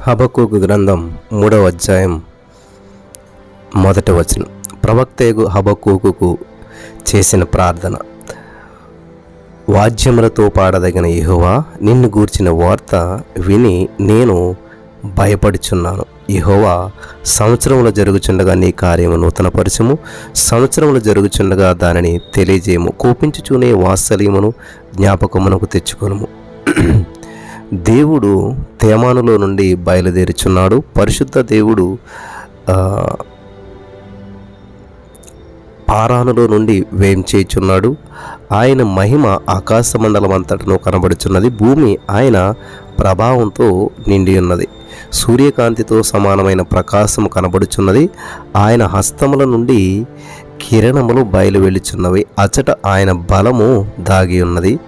హబకూకు గ్రంథం మూడవ అధ్యాయం మొదటి వచనం. ప్రవక్తయగు హబకూకు చేసిన ప్రార్థన. వాద్యములతో పాడదగిన యహోవా నిన్ను గూర్చిన వార్త విని నేను భయపడుచున్నాను. యహోవా సంవత్సరంలో జరుగుచుండగా నీ కార్యము నూతనపరచము. సంవత్సరంలో జరుగుచుండగా దానిని తెలియజేయము. కోపించుచునే వాత్సల్యమును జ్ఞాపకమునకు తెచ్చుకొనుము. దేవుడు తేమానులో నుండి బయలుదేరుచున్నాడు. పరిశుద్ధ దేవుడు పారానులో నుండి వేం చేయుచున్నాడు. ఆయన మహిమ ఆకాశమండలం అంతటను కనబడుచున్నది. భూమి ఆయన ప్రభావంతో నిండి ఉన్నది సూర్యకాంతితో సమానమైన ప్రకాశం కనబడుచున్నది. ఆయన హస్తముల నుండి కిరణములు బయలు వెళ్ళుచున్నవి అచట ఆయన బలము దాగి ఉన్నది.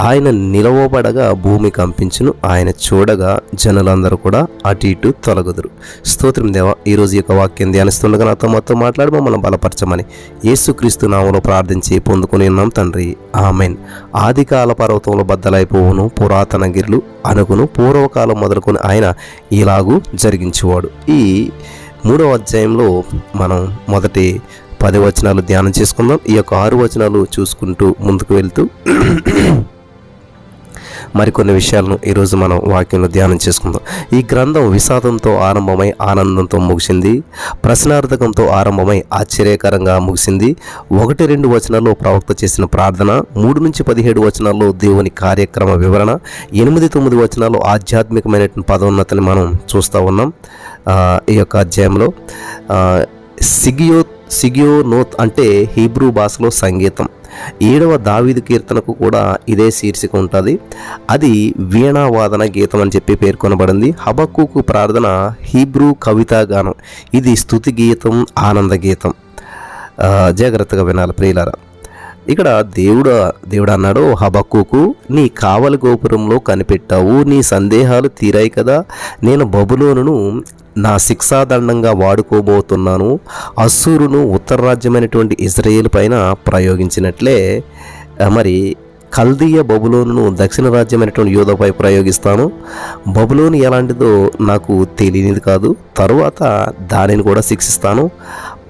ఆయన నిలవబడగా భూమి కంపించును ఆయన చూడగా జనులందరూ కూడా అటు ఇటు తొలగుదురు. స్తోత్రం దేవ ఈరోజు యొక్క వాక్యం ధ్యానిస్తుండగా నాతో మొత్తం మాట్లాడి మమ్మల్ని బలపరచమని యేసుక్రీస్తు నామంలో ప్రార్థించి పొందుకుని ఉన్నాం తండ్రి. ఆమెన్. ఆదికాల పర్వతంలో బద్దలైపోవును పురాతన గిర్లు అనుకును పూర్వకాలం మొదలుకొని ఆయన ఇలాగూ జరిగించేవాడు. ఈ మూడవ అధ్యాయంలో మనం మొదటి పది వచనాలు ధ్యానం చేసుకుందాం. ఈ యొక్క ఆరు వచనాలు చూసుకుంటూ ముందుకు వెళ్తూ మరికొన్ని విషయాలను ఈరోజు మనం వాక్యంలో ధ్యానం చేసుకుందాం. ఈ గ్రంథం విషాదంతో ఆరంభమై ఆనందంతో ముగిసింది ప్రశ్నార్థకంతో ఆరంభమై ఆశ్చర్యకరంగా ముగిసింది. ఒకటి రెండు వచనాల్లో ప్రవక్త చేసిన ప్రార్థన మూడు నుంచి పదిహేడు వచనాల్లో దేవుని కార్యక్రమ వివరణ ఎనిమిది తొమ్మిది వచనాల్లో ఆధ్యాత్మికమైనటువంటి పదోన్నతిని మనం చూస్తూ ఉన్నాం. ఈ యొక్క అధ్యాయంలో సిగియోత్ సిగియో నోత్ అంటే హీబ్రూ భాషలో సంగీతం. ఏడవ దావిదు కీర్తనకు కూడా ఇదే శీర్షిక ఉంటుంది. అది వీణావాదన గీతం అని చెప్పి పేర్కొనబడింది. హబక్కుకు ప్రార్థన హీబ్రూ కవితా గానం. ఇది స్తుతి గీతం ఆనంద గీతం. జాగ్రత్తగా వినాలి ప్రియులారా. ఇక్కడ దేవుడు దేవుడు అన్నాడు హబక్కుకు నీ కావలి గోపురంలో కనిపెట్టావు నీ సందేహాలు తీరాయి కదా నేను బబులోనును నా శిక్షాదండంగా వాడుకోబోతున్నాను అస్సూరును ఉత్తర రాజ్యమైనటువంటి ఇజ్రాయేల్ పైన ప్రయోగించినట్లే మరి కల్దీయ బబులోను దక్షిణ రాజ్యమైనటువంటి యోధపై ప్రయోగిస్తాను బబులోను ఎలాంటిదో నాకు తెలియనిది కాదు తరువాత దానిని కూడా శిక్షిస్తాను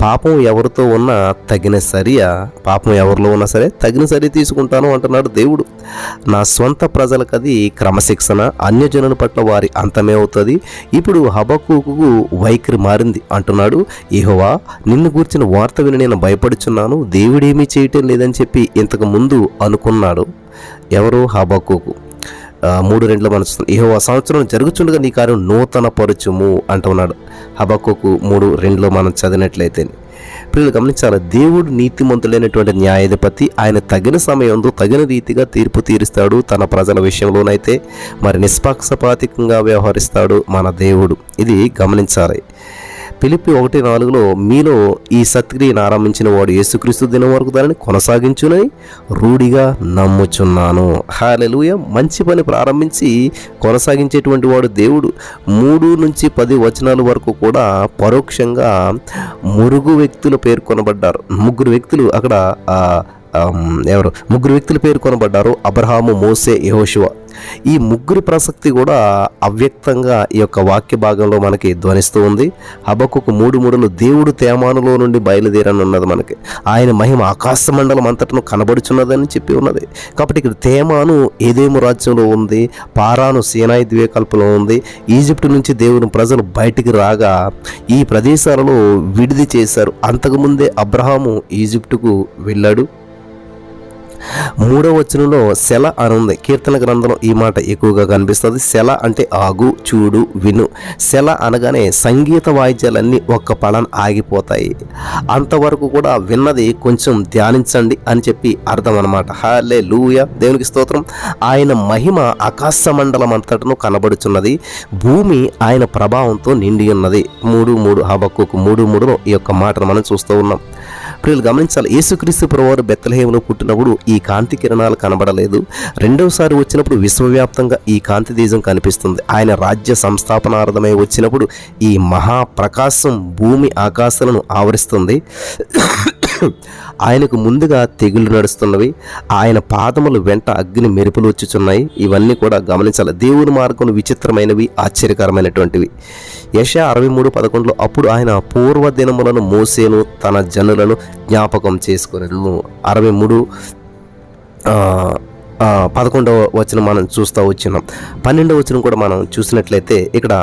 పాపం ఎవరితో ఉన్నా తగిన సరియ పాపం ఎవరిలో ఉన్నా సరే తగిన సరి తీసుకుంటాను అంటున్నాడు దేవుడు. నా స్వంత ప్రజలకు అది క్రమశిక్షణ అన్యజనుల పట్ల వారి అంతమే అవుతుంది ఇప్పుడు హబక్కుకు వైఖరి మారింది అంటున్నాడు. ఇహోవా నిన్ను గూర్చిన వార్త విని నేను భయపడుచున్నాను. దేవుడేమీ చేయటం లేదని చెప్పి ఇంతకు ముందు అనుకున్నాడు ఎవరు హబక్కుకు మూడు రెండులో మనం ఇహో సంవత్సరం జరుగుచుండగా నీ కార్యం నూతన పరుచుము అంటున్నాడు హబక్కుకు మూడు రెండులో మనం చదివినట్లయితే. పిల్లలు గమనించాలి? దేవుడు నీతిమంతుడైనటువంటి న్యాయాధిపతి ఆయన తగిన సమయంలో తగిన రీతిగా తీర్పు తీరుస్తాడు తన ప్రజల విషయంలోనైతే మరి నిష్పక్షపాతికంగా వ్యవహరిస్తాడు మన దేవుడు. ఇది గమనించాలి. పిలిపి ఒకటి నాలుగులో మీలో ఈ సత్క్రియను ఆరంభించిన వాడు యేసుక్రీస్తు దినం వరకు దానిని కొనసాగించునని రూఢిగా నమ్ముచున్నాను. హాలెలుయ. మంచి పని ప్రారంభించి కొనసాగించేటువంటి వాడు దేవుడు. మూడు నుంచి పది వచనాల వరకు కూడా పరోక్షంగా మురుగు వ్యక్తులు పేర్కొనబడ్డారు. ముగ్గురు వ్యక్తులు అక్కడ ఎవరు? ముగ్గురు వ్యక్తులు పేర్కొనబడ్డారు అబ్రహాము మోసే యహోశివ ఈ ముగ్గురి ప్రసక్తి కూడా అవ్యక్తంగా ఈ యొక్క వాక్య భాగంలో మనకి ధ్వనిస్తూ ఉంది. హబక్కుకు మూడు మూడులు దేవుడు తేమానులో నుండి బయలుదేరని ఉన్నది మనకి. ఆయన మహిమ ఆకాశ మండలం అంతటను కనబడుచున్నదని చెప్పి ఉన్నది. కాబట్టి ఇక్కడ తేమాను ఏదేము రాజ్యంలో ఉంది? పారాను సేనాయి ద్వీకల్పంలో ఉంది. ఈజిప్ట్ నుంచి దేవుని ప్రజలు బయటికి రాగా ఈ ప్రదేశాలలో విడిది చేశారు. అంతకుముందే అబ్రహాము ఈజిప్టుకు వెళ్ళాడు. మూడవ వచనంలో శల అనుంది. కీర్తన గ్రంథంలో ఈ మాట ఎక్కువగా కనిపిస్తుంది. శల అంటే ఆగు చూడు విను. శల అనగానే సంగీత వాయిద్యాలన్నీ ఒక్క పళన ఆగిపోతాయి. అంతవరకు కూడా విన్నది కొంచెం ధ్యానించండి అని చెప్పి అర్థం అనమాట హాలే లూయ దేవునికి స్తోత్రం. ఆయన మహిమ ఆకాశ మండలం అంతటను కనబడుచున్నది. భూమి ఆయన ప్రభావంతో నిండి ఉన్నది. మూడు మూడు హబక్కుకు మూడు మూడులో ఈ యొక్క మాటను మనం చూస్తూ ఉన్నాం. ప్రియులు గమనించాలి. యేసుక్రీస్తు ప్రభువారు బెత్తలహేములో పుట్టినప్పుడు ఈ కాంతి కిరణాలు కనబడలేదు. రెండవసారి వచ్చినప్పుడు విశ్వవ్యాప్తంగా ఈ కాంతి దేశం కనిపిస్తుంది. ఆయన రాజ్య సంస్థాపనార్థమై వచ్చినప్పుడు ఈ మహాప్రకాశం భూమి ఆకాశాలను ఆవరిస్తుంది. ఆయనకు ముందుగా తెగుళ్ళు నడుస్తున్నవి. ఆయన పాదములు వెంట అగ్ని మెరుపులు వచ్చుచున్నాయి. ఇవన్నీ కూడా గమనించాలి. దేవుని మార్గం విచిత్రమైనవి ఆశ్చర్యకరమైనటువంటివి. యశ అరవై మూడు పదకొండులో అప్పుడు ఆయన పూర్వ దినములను మోసేను తన జనులను జ్ఞాపకం చేసుకుని అరవై మూడు పదకొండవ వచనం మనం చూస్తూ వచ్చినాం. పన్నెండవ వచనం కూడా మనం చూసినట్లయితే ఇక్కడ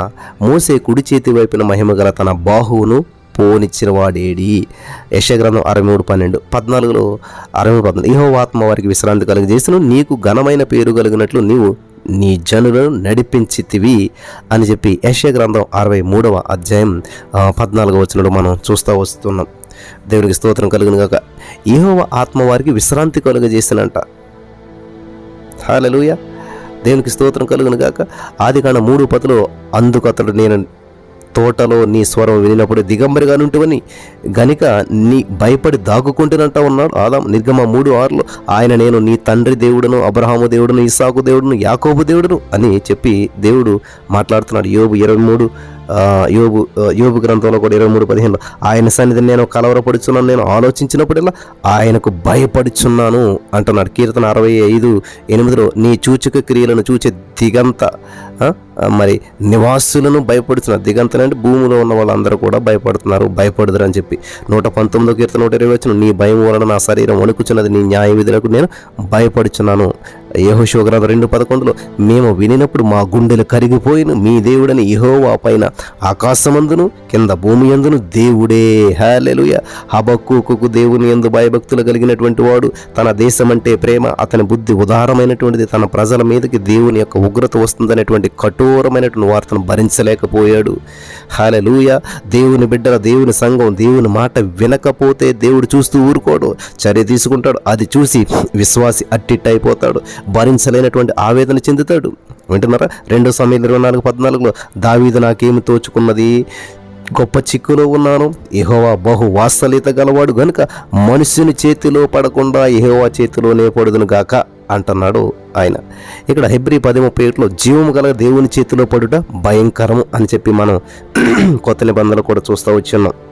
మోసే కుడి చేతి వైపున మహిమ గల తన బాహువును పోనిచ్చిన వాడేడి యశగ్రంథం అరవై మూడు పన్నెండు. పద్నాలుగులో అరవై మూడు పద్నాలుగు. ఇహో వారికి విశ్రాంతి కలిగజేసిన. నీకు ఘనమైన పేరు కలిగినట్లు నీవు నీ జనులను నడిపించితివి అని చెప్పి యశ గ్రంథం అరవై మూడవ అధ్యాయం పద్నాలుగవ వచనంలో మనం చూస్తూ వస్తున్నాం. దేవునికి స్తోత్రం కలిగిన కాక ఇహోవ ఆత్మ వారికి విశ్రాంతి కలుగజేసినంట. హాలలుయ దేవునికి స్తోత్రం కలుగును గాక. ఆది కాండ మూడు పతులు అందుకు అతడు నేను తోటలో నీ స్వరం వినినప్పుడు దిగంబరిగా నుంటివని గనిక నీ భయపడి దాగుకుంటునంటా ఉన్నాడు ఆదాం నిర్గమ మూడు ఆరులో ఆయన నేను నీ తండ్రి దేవుడును అబ్రహాము దేవుడును ఇసాకు దేవుడును యాకోబు దేవుడును అని చెప్పి దేవుడు మాట్లాడుతున్నాడు. యోబు ఇరవై మూడు యోబు యోబు గ్రంథంలో కూడా ఇరవై మూడు పదిహేను ఆయన సన్నిధిని నేను కలవరపడుచున్నాను నేను ఆలోచించినప్పుడల్లా ఆయనకు భయపడుచున్నాను అంటున్నాడు. కీర్తన అరవై ఐదు ఎనిమిదిలో నీ చూచక క్రియలను చూచే దిగంత మరి నివాసులను భయపడుతున్నారు దిగంతనంటే అంటే భూమిలో ఉన్న వాళ్ళందరూ కూడా భయపడుతున్నారు భయపడదురు అని చెప్పి. నూట పంతొమ్మిదో కీర్తన నూట ఇరవై వచ్చిన నీ భయం వలన నా శరీరం వణుకుచున్నది నీ న్యాయ విధులకు నేను భయపడుచున్నాను. యహోశివగ్రంథం రెండు పదకొండులో మేము వినినప్పుడు మా గుండెలు కరిగిపోయిన మీ దేవుడని యహోవా పైన ఆకాశమందును కింద భూమి ఎందును దేవుడే. హాలెలుయ హబక్కుకు దేవుని ఎందు భయభక్తులు కలిగినటువంటి వాడు తన దేశం అంటే ప్రేమ అతని బుద్ధి ఉదారమైనటువంటిది తన ప్రజల మీదకి దేవుని యొక్క ఉగ్రత వస్తుందనేటువంటి కఠోరమైనటువంటి వార్తను భరించలేకపోయాడు. హాలెలుయ దేవుని బిడ్డల దేవుని సంఘం దేవుని మాట వినకపోతే దేవుడు చూస్తూ ఊరుకోడు చర్య తీసుకుంటాడు అది చూసి విశ్వాసి అట్టిట్టయిపోతాడు. భరించలేనటువంటి ఆవేదన చెందుతాడు. వింటున్నారా? రెండో సమయం ఇరవై నాలుగు పద్నాలుగులో దావీదు నాకేమి తోచుకున్నది? గొప్ప చిక్కులో ఉన్నాను. ఇహోవా బహు వాత్సల్యత గలవాడు గనుక మనుషుని చేతిలో పడకుండా ఇహోవా చేతిలోనే పడుదును గాక అంటున్నాడు ఆయన. ఇక్కడ హెబ్రి పది ముప్పై జీవము గల దేవుని చేతిలో పడుట భయంకరము అని చెప్పి మనం కొత్త నిబంధనలు కూడా చూస్తూ వచ్చున్నాం.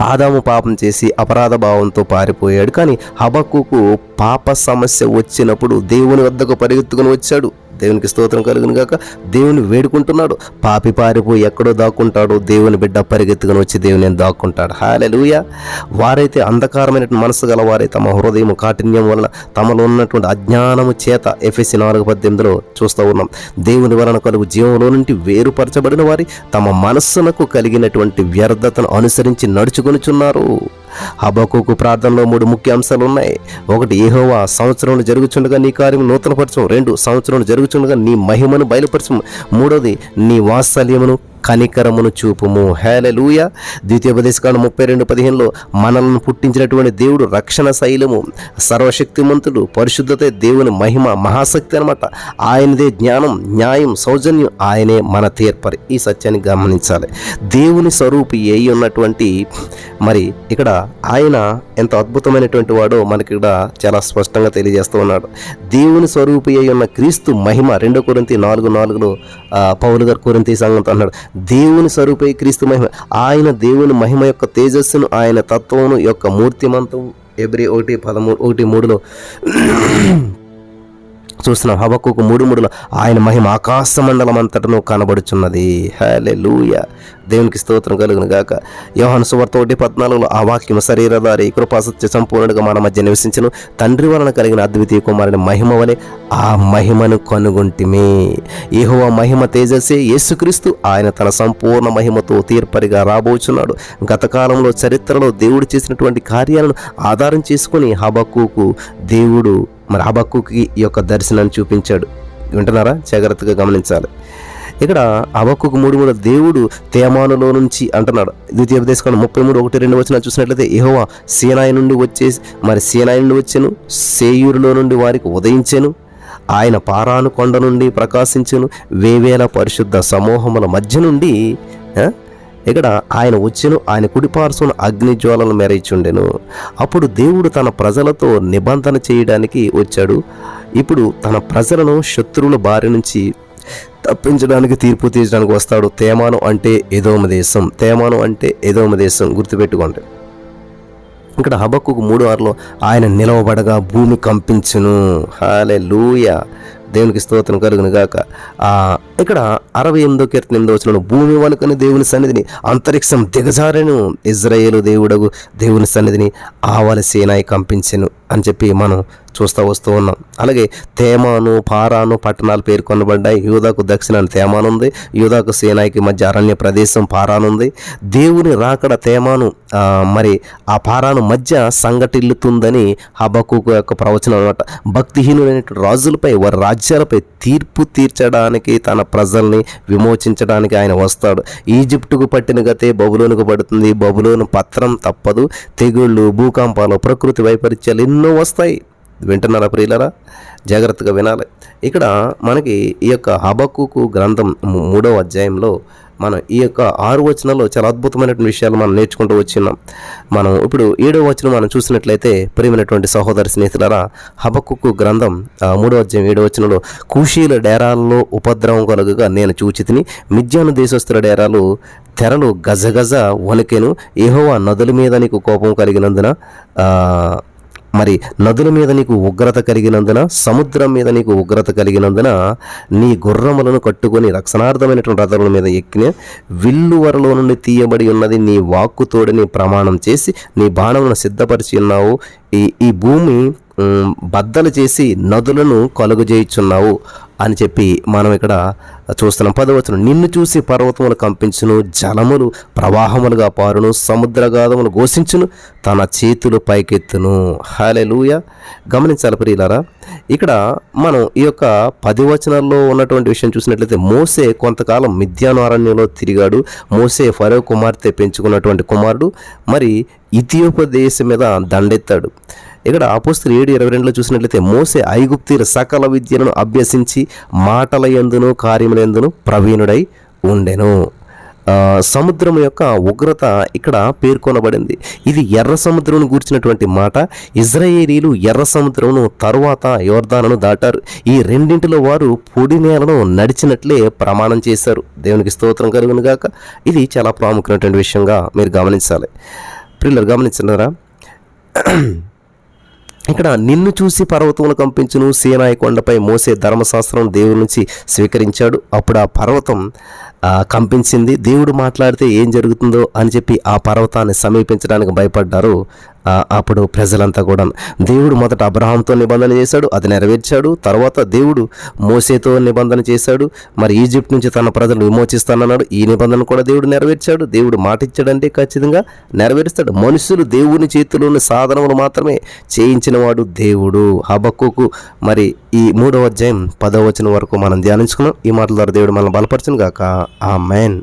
ఆదాము పాపం చేసి అపరాధ భావంతో పారిపోయాడు. కానీ హబక్కుకు పాప సమస్య వచ్చినప్పుడు దేవుని వద్దకు పరిగెత్తుకుని వచ్చాడు. దేవునికి స్తోత్రం కలుగును గాక. దేవుని వేడుకుంటున్నాడు. పాపి పారిపోయి ఎక్కడో దాక్కుంటాడు. దేవుని బిడ్డ పరిగెత్తుకుని వచ్చి దేవుని దాక్కుంటాడు. హాలెలుయ వారైతే అంధకారమైన మనసు గల వారే తమ హృదయం కాఠిన్యం వలన తమలో ఉన్నటువంటి అజ్ఞానము చేత ఎఫ్ఎస్సి నాలుగు పద్దెనిమిదిలో చూస్తూ ఉన్నాం. దేవుని వలన కలుగు జీవంలో నుండి వేరుపరచబడిన వారి తమ మనస్సునకు కలిగినటువంటి వ్యర్థతను అనుసరించి నడుచుకొనిచున్నారు. హబకుకు ప్రార్థనలో మూడు ముఖ్య అంశాలు ఉన్నాయి ఒకటి ఏహోవా సంవత్సరంలో జరుగుచుండగా నీ కార్యం నూతనపరచం రెండు సంవత్సరంలో జరుగుచుండగా నీ మహిమను బయలుపరచం మూడోది నీ వాత్సల్యమును కనికరమును చూపుము. హేలూయ ద్వితీయోపదేశకాండ ముప్పై రెండు పదిహేనులో మనల్ని పుట్టించినటువంటి దేవుడు రక్షణ శైలము సర్వశక్తిమంతుడు పరిశుద్ధత దేవుని మహిమ మహాశక్తి అనమాట ఆయనదే జ్ఞానం న్యాయం సౌజన్యం ఆయనే మన తీర్పరి. ఈ సత్యాన్ని గమనించాలి. దేవుని స్వరూపి అయి ఉన్నటువంటి మరి ఇక్కడ ఆయన ఎంత అద్భుతమైనటువంటి వాడో మనకి ఇక్కడ చాలా స్పష్టంగా తెలియజేస్తూ ఉన్నాడు. దేవుని స్వరూపి అయి ఉన్న క్రీస్తు మహిమ రెండో కొరింతి నాలుగు నాలుగులో పౌలు గారు కొరింతి సంగతి అన్నాడు. దేవుని స్వరూపై క్రీస్తు మహిమ ఆయన దేవుని మహిమ యొక్క తేజస్సును ఆయన తత్వము యొక్క మూర్తిమంతం ఎబ్రి ఒకటి పదమూడు ఒకటి మూడులో చూస్తున్నాం హబక్కుకు మూడు మూడులో ఆయన మహిమ ఆకాశ మండలం అంతటను కనబడుచున్నది. హలే లూయ దేవునికి స్తోత్రం కలుగును గాక. యోహన్ సువార్త ఒకటి పద్నాలుగులో ఆ వాక్యం శరీరధారి కృపాసత్య సంపూర్ణుడిగా మన మధ్య నివసించను. తండ్రి వలన కలిగిన అద్వితీయ కుమారుని మహిమ వలె ఆ మహిమను కనుగొంటిమే. ఏహో మహిమ తేజస్సే యేసుక్రీస్తు ఆయన తన సంపూర్ణ మహిమతో తీర్పరిగా రాబోచున్నాడు. గతకాలంలో చరిత్రలో దేవుడు చేసినటువంటి కార్యాలను ఆధారం చేసుకుని హబక్కుకు దేవుడు మరి అబక్కుకి ఈ యొక్క దర్శనాన్ని చూపించాడు. వింటున్నారా? జాగ్రత్తగా గమనించాలి. ఇక్కడ అవక్కుకు మూడు మూడు దేవుడు తేమానులో నుంచి అంటున్నాడు. ద్వితీయ ఉపదేశం ముప్పై మూడు ఒకటి రెండు వచ్చిన చూసినట్లయితే యహోవా సేనాయి నుండి వచ్చేసి మరి సేనాయి నుండి వచ్చాను సేయూరులో నుండి వారికి ఉదయించాను ఆయన పారాను కొండ నుండి ప్రకాశించను వేవేల పరిశుద్ధ సమూహముల మధ్య నుండి ఇక్కడ ఆయన వచ్చెను ఆయన కుడిపార్శ్వను అగ్ని జ్వాలలు మెరయిచుండెను అప్పుడు దేవుడు తన ప్రజలతో నిబంధన చేయడానికి వచ్చాడు. ఇప్పుడు తన ప్రజలను శత్రువుల బారి నుంచి తప్పించడానికి తీర్పు తీర్చడానికి వస్తాడు. తేమాను అంటే ఏదోమ దేశం తేమాను అంటే ఏదోమ దేశం గుర్తుపెట్టుకోండి. ఇక్కడ హబక్కుకు మూడు ఆరులో ఆయన నిలవబడగా భూమి కంపించును. హాలే లూయ దేవునికి స్తోత్రం కలుగును గాక ఆ ఇక్కడ అరవై ఎనిమిదో కీర్తన ఎనిమిదో వచ్చిన భూమి వనుకని దేవుని సన్నిధిని అంతరిక్షం దిగజారెను. ఇజ్రాయేలు దేవుడగు దేవుని సన్నిధిని ఆవల సేనాయి కంపించెను అని చెప్పి మనం చూస్తూ వస్తూ ఉన్నాం. అలాగే తేమాను పారాను పట్టణాలు పేర్కొనబడ్డాయి. యూదాకు దక్షిణాన్ని తేమానుంది యూదాకు సేనాయికి మధ్య అరణ్య ప్రదేశం పారానుంది దేవుని రాకడ తేమాను మరి ఆ పారాను మధ్య సంఘటిల్లుతుందని హబకు యొక్క ప్రవచనం అనమాట భక్తిహీనులైన రాజులపై వారి రాజ్యాలపై తీర్పు తీర్చడానికి తన ప్రజల్ని విమోచించడానికి ఆయన వస్తాడు. ఈజిప్టుకు పట్టిన గతే బబులోనుకు పడుతుంది. బబులోను పత్రం తప్పదు. తెగుళ్ళు భూకంపాలు ప్రకృతి వైపరీత్యాలు ఎన్నో వస్తాయి. వింటున్నారా ప్రియులరా? జాగ్రత్తగా వినాలి. ఇక్కడ మనకి ఈ యొక్క హబక్కుకు గ్రంథం మూడవ అధ్యాయంలో మనం ఈ యొక్క ఆరు వచనంలో చాలా అద్భుతమైనటువంటి విషయాలు మనం నేర్చుకుంటూ వచ్చినాం. మనం ఇప్పుడు ఏడవ వచనం మనం చూసినట్లయితే ప్రియమైనటువంటి సహోదరి స్నేహితులరా హబక్కుకు గ్రంథం మూడవ అధ్యాయం ఏడవ వచనంలో కూషీల డేరాల్లో ఉపద్రవం కలుగుగా నేను చూచితిని మిథ్యాను దేశస్తుల డేరాలు తెరలు గజగజ వణికెను ఏహోవా నదుల మీద నీకు కోపం కలిగినందున మరి నదుల మీద నీకు ఉగ్రత కలిగినందున సముద్రం మీద నీకు ఉగ్రత కలిగినందున నీ గుర్రములను కట్టుకొని రక్షణార్థమైనటువంటి రథముల మీద ఎక్కిన విల్లు వరలో నుండి తీయబడి ఉన్నది నీ వాక్కుతోడని ప్రమాణం చేసి నీ బాణములను సిద్ధపరిచి ఉన్నావు. ఈ ఈ భూమి బద్దలు చేసి నదులను కలుగజేయుచున్నావు. అని చెప్పి మనం ఇక్కడ చూస్తున్నాం. పదవచనం నిన్ను చూసి పర్వతములు కంపించును జలములు ప్రవాహములుగా పారును సముద్రగాధములు ఘోషించును తన చేతులు పైకెత్తును. హాలెలూయ గమనించాలి ప్రియులారా ఇక్కడ మనం ఈ యొక్క పదివచనాల్లో ఉన్నటువంటి విషయం చూసినట్లయితే మోసే కొంతకాలం మిథ్యానారణ్యంలో తిరిగాడు. మోసే ఫరో కుమార్తె పెంచుకున్నటువంటి కుమారుడు. మరి ఇథియోప దేశం మీద దండెత్తాడు. ఇక్కడ అపోస్తులు ఏడు ఇరవై రెండులో చూసినట్లయితే మోసే ఐగుప్తీల సకల విద్యలను అభ్యసించి మాటల ఎందును కార్యముల ఎందును ప్రవీణుడై ఉండెను. సముద్రం యొక్క ఉగ్రత ఇక్కడ పేర్కొనబడింది. ఇది ఎర్ర సముద్రం గూర్చినటువంటి మాట. ఇజ్రాయేలీలు ఎర్ర సముద్రమును తరువాత యోర్దానను దాటారు. ఈ రెండింటిలో వారు పొడి నేలను నడిచినట్లే ప్రమాణం చేశారు. దేవునికి స్తోత్రం కలుగును గాక. ఇది చాలా ప్రాముఖ్యమైనటువంటి విషయంగా మీరు గమనించాలి. పిల్లలు గమనించినారా? ఇక్కడ నిన్ను చూసి పర్వతములు కంపించును. సీనాయి కొండపై మోసే ధర్మశాస్త్రం దేవుడి నుంచి స్వీకరించాడు. అప్పుడు ఆ పర్వతం కంపించింది. దేవుడు మాట్లాడితే ఏం జరుగుతుందో అని చెప్పి ఆ పర్వతాన్ని సమీపించడానికి భయపడ్డారు అప్పుడు ప్రజలంతా కూడా దేవుడు మొదట అబ్రహాంతో నిబంధన చేశాడు అది నెరవేర్చాడు. తర్వాత దేవుడు మోసేతో నిబంధన చేశాడు. మరి ఈజిప్ట్ నుంచి తన ప్రజలు విమోచిస్తానన్నాడు. ఈ నిబంధన కూడా దేవుడు నెరవేర్చాడు. దేవుడు మాట ఇచ్చాడంటే ఖచ్చితంగా నెరవేరుస్తాడు. మనుషులు దేవుని చేతిలోని సాధనములు మాత్రమే చేయించినవాడు దేవుడు. హబక్కుకు మరి ఈ మూడవ అధ్యాయం పదవ వచనం వరకు మనం ధ్యానించుకున్నాం. ఈ మాటల ద్వారా దేవుడు మనం బలపరచును గాక ఆ మ్యాన్